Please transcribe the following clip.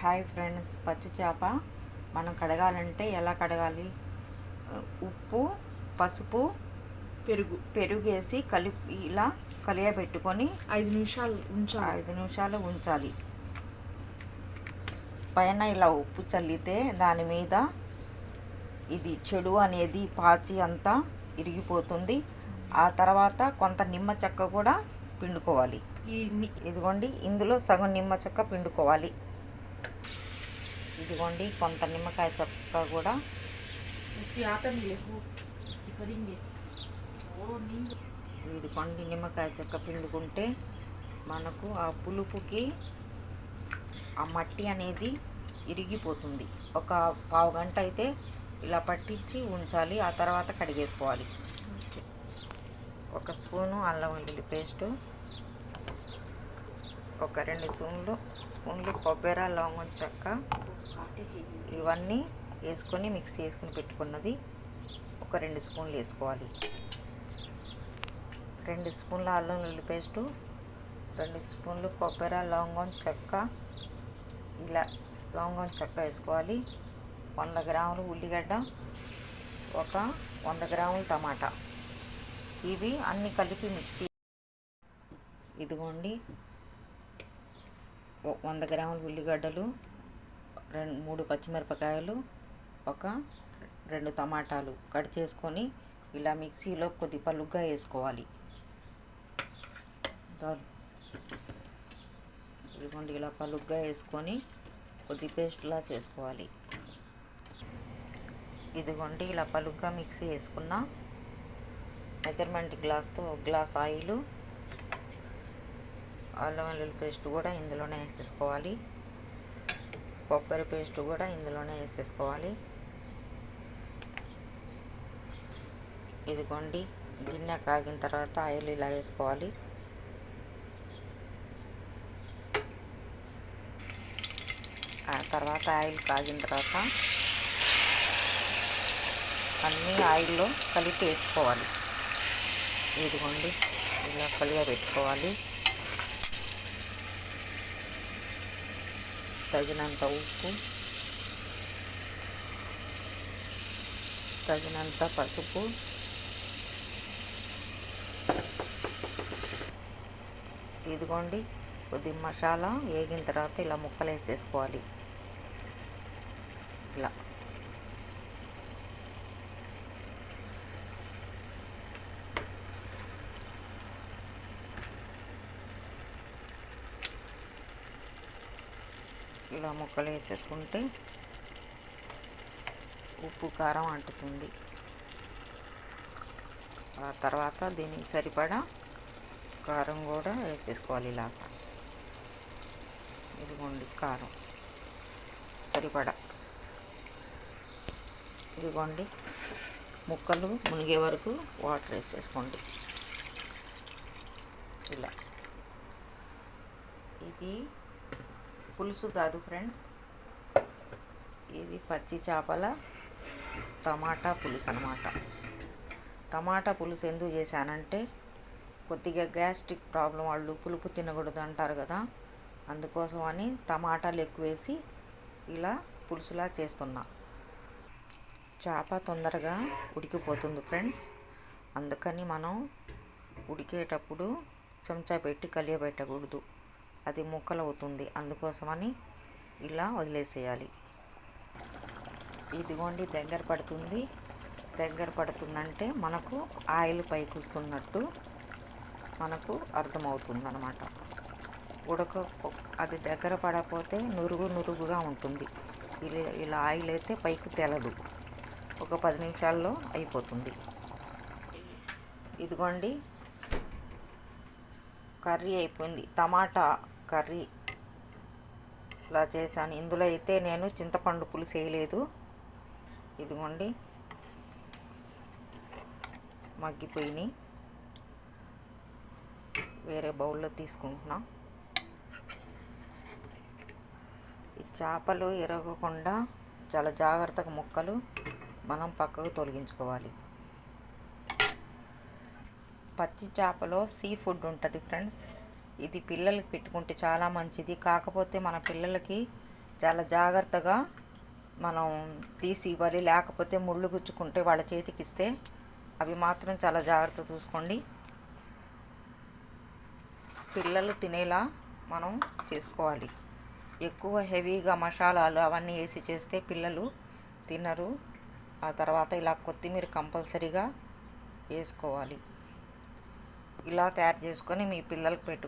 Hi friends పచ్చి చేప. మనం కడగాలంటే ఎలా కడగాలి? ఉప్పు పసుపు పెరుగు. పెరుగు వేసి కలిపి ఇలా కలియబెట్టుకొని ఐదు నిమిషాలు ఉంచాలి. ఐదు నిమిషాలు ఉంచాలి. పైన ఇలా ఉప్పు చల్లితే దాని మీద ఇది చెడు అనేది పాచి అంతా ఇరిగిపోతుంది. ఆ తర్వాత కొంత నిమ్మ చెక్క కూడా పిండుకోవాలి. ఇదిగోండి ఇందులో సగం నిమ్మ చెక్క పిండుకోవాలి. ఇదిగోండి కొంత నిమ్మకాయ చక్క కూడా. ఇదిగోండి నిమ్మకాయ చెక్క పిండుకుంటే మనకు ఆ పులుపుకి ఆ మట్టి అనేది ఇరిగిపోతుంది. ఒక పావు గంట అయితే ఇలా పట్టించి ఉంచాలి ఆ తర్వాత కడిగేసుకోవాలి. ఒక స్పూను అల్లం వెల్లుల్లి పేస్టు ఒక రెండు స్పూన్లు స్పూన్లు కొబ్బరి లవంగం చెక్క ఇవన్నీ వేసుకొని మిక్స్ చేసుకుని పెట్టుకున్నది. ఒక రెండు స్పూన్లు వేసుకోవాలి. రెండు స్పూన్ల అల్లం ఉల్లి పేస్టు రెండు స్పూన్లు కొబ్బరి లవంగం చెక్క ఇలా లవంగం చెక్క వేసుకోవాలి. వంద గ్రాములు ఉల్లిగడ్డ ఒక వంద గ్రాములు టమాటా. ఇవి అన్నీ కలిపి మిక్సీ ఇదిగోండి. వంద గ్రాముల ఉల్లిగడ్డలు రెండు మూడు పచ్చిమిరపకాయలు ఒక రెండు టమాటాలు కట్ చేసుకొని ఇలా మిక్సీలో కొద్ది పలుగ్గా వేసుకోవాలి. ఇదిగోండి ఇలా పలుగ్గా వేసుకొని కొద్ది పేస్ట్లా చేసుకోవాలి. ఇదిగోండి ఇలా పలుగ్గా మిక్సీ వేసుకున్న మెజర్మెంట్ గ్లాస్తో ఒక గ్లాస్ ఆయిల్ అల్లం వెల్లుల్లి పేస్ట్ కూడా ఇందులోనే వేసేసుకోవాలి. కొబ్బరి పేస్ట్ కూడా ఇందులోనే వేసేసుకోవాలి. ఇదిగోండి గిన్నె కాగిన తర్వాత ఆయిల్ ఇలా వేసుకోవాలి. ఆ తర్వాత ఆయిల్ కాగిన తర్వాత అన్నీ ఆయిల్లో కలిపి వేసుకోవాలి. ఇదిగోండి ఇలా కలిగా పెట్టుకోవాలి. తగినంత ఉప్పు తగినంత పసుపు ఇదిగోండి కొద్ది మసాలా వేగిన తర్వాత ఇలా ముక్కలు వేసేసుకోవాలి ఇలా. ఇలా ముక్కలు వేసేసుకుంటే ఉప్పు కారం అంటుతుంది. ఆ తర్వాత దీనికి సరిపడా కారం కూడా వేసేసుకోవాలి ఇలాగా. ఇదిగోండి కారం. సరిపడా. ఇదిగోండి. ముక్కలు మునిగే వరకు వాటర్ వేసేసుకోండి. ఇలా. ఇది పులుసు కాదు ఫ్రెండ్స్. ఇది పచ్చి చేపల టమాటా పులుసు అనమాట టమాటా పులుసు ఎందుకు చేశానంటే కొద్దిగా గ్యాస్ట్రిక్ ప్రాబ్లం వాళ్ళు పులుపు తినకూడదు అంటారు కదా అందుకోసం అని టమాటాలు ఎక్కువ వేసి ఇలా పులుసులా చేస్తున్నా. చేప తొందరగా ఉడికిపోతుంది ఫ్రెండ్స్. అందుకని మనం ఉడికేటప్పుడు చెంచా పెట్టి కలియబెట్టకూడదు. అది ముక్కలు అవుతుంది అందుకోసమని ఇలా వదిలేసేయాలి. ఇదిగోండి దగ్గర పడుతుంది. దగ్గర పడుతుందంటే మనకు ఆయిల్ పైకి వస్తున్నట్టు మనకు అర్థమవుతుంది అనమాట ఉడక అది దగ్గర పడకపోతే నురుగు నురుగుగా ఉంటుంది. ఇలా ఇలా ఆయిల్ అయితే పైకి తెలదు. ఒక పది నిమిషాల్లో అయిపోతుంది. ఇదిగోండి కర్రీ అయిపోయింది. టమాటా కర్రీ ఇలా చేశాను. ఇందులో అయితే నేను చింతపండు పులుసు వేయలేదు. ఇదిగోండి. మగ్గిపోయినాయి. వేరే బౌల్లో తీసుకుంటున్నా. ఈ చేపలు ఇరగకుండా చాలా జాగ్రత్తగా ముక్కలు మనం పక్కకు తొలగించుకోవాలి. పచ్చి చేపలో సీ ఫుడ్ ఉంటుంది ఫ్రెండ్స్. ఇది పిల్లలకి పెట్టుకుంటే చాలా మంచిది. కాకపోతే మన పిల్లలకి చాలా జాగ్రత్తగా మనం తీసి ఇవ్వాలి. లేకపోతే ముళ్ళు గుచ్చుకుంటే వాళ్ళ చేతికి ఇస్తే అవి మాత్రం చాలా జాగ్రత్త చూసుకోండి. పిల్లలు తినేలా మనం చేసుకోవాలి. ఎక్కువ హెవీగా మసాలాలు అవన్నీ వేసి చేస్తే పిల్లలు తినరు. ఆ తర్వాత ఇలా కొత్తిమీర కంపల్సరీగా వేసుకోవాలి. ఇలా తయారు చేసుకొని మీ పిల్లలకు పెట్టు